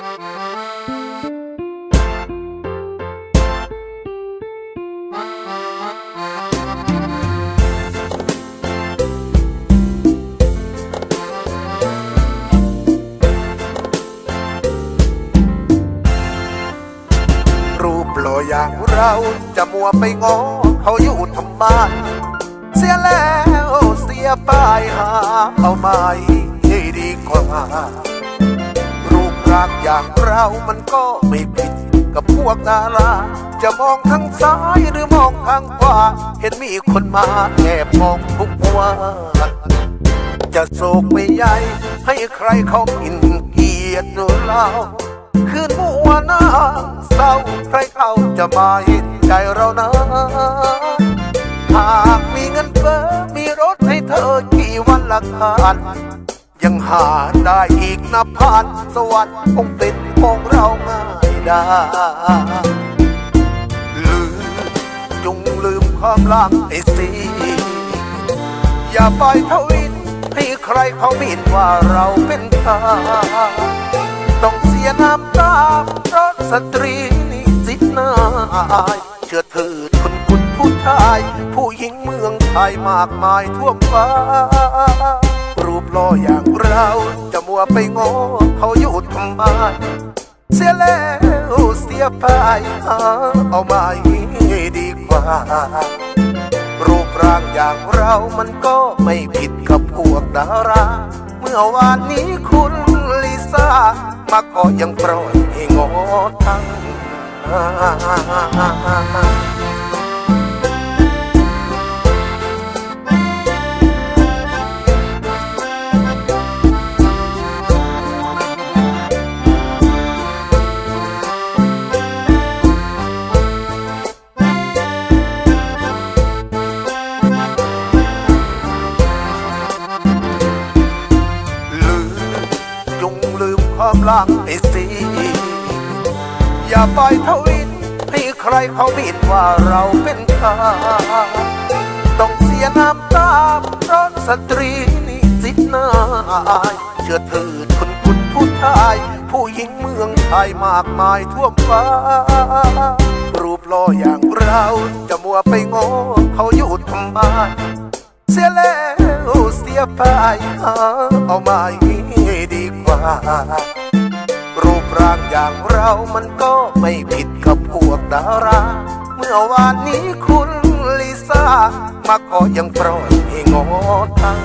รูปหอย่างเราจะมัวไปงอเขาอยู่ทำไมเสียแล้วเสียไปหาเอาใหม่ดีกว่า อย่างเรามันก็ไม่ผิด กับพวกดารา จะมองทางซ้ายหรือมองทางขวา เห็นมีคนมาแอบมองทุกวันจะโศกไม่ใหญ่ให้ใครเขากินเกียรติเราคืนมัวน้าเศร้าใครเขาจะมาเห็นใจเรานะหากมีเงินเฟ้อมีรถให้เธอกี่วันละคัน หาได้อีกนับพันสวรรค์คงเป็นของเราง่ายได้ลืมจงลืมความลังไอ้สิอย่าไปทวินให้ใครเขาบินว่าเราเป็นทาต้องเสียน้ำตาเพราะสตรีนี่สิทนายเชื่อถือคุณคุณผู้ชาย ผู้หญิงเมืองไทยมากมายทั่วฟ้า รูปหล่ออย่างเราจะมัวไปงอเขาอยู่ทำไมเสียแล้วเสียไปหาเอามาให้ดีกว่า รูปร่างอย่างเรามันก็ไม่ผิดกับพวกดารา เมื่อวานนี้คุณลิซ่า มาก็ยังปล่อยให้งอทั้ง ความหลังไอ้สิอย่าไปทวินให้ใครเขาบิดว่าเราเป็นทาต้องเสียน้ำตาเพราะสตรีนี่สิทนายเชื่อถือคุณคุณผู้ชาย ผู้หญิงเมืองไทยมากมายทั่วฟ้า รูปล่ออย่างเราจะมัวไปงอเขาอยู่ทำไมเสียแล้วเสียไปเอามาให้ดีกว่า ร่างอย่างเรามันก็ไม่ผิดกับพวกดารา เมื่อวานนี้คุณลิซ่า มาก็ยังปล่อยให้งอตั้ง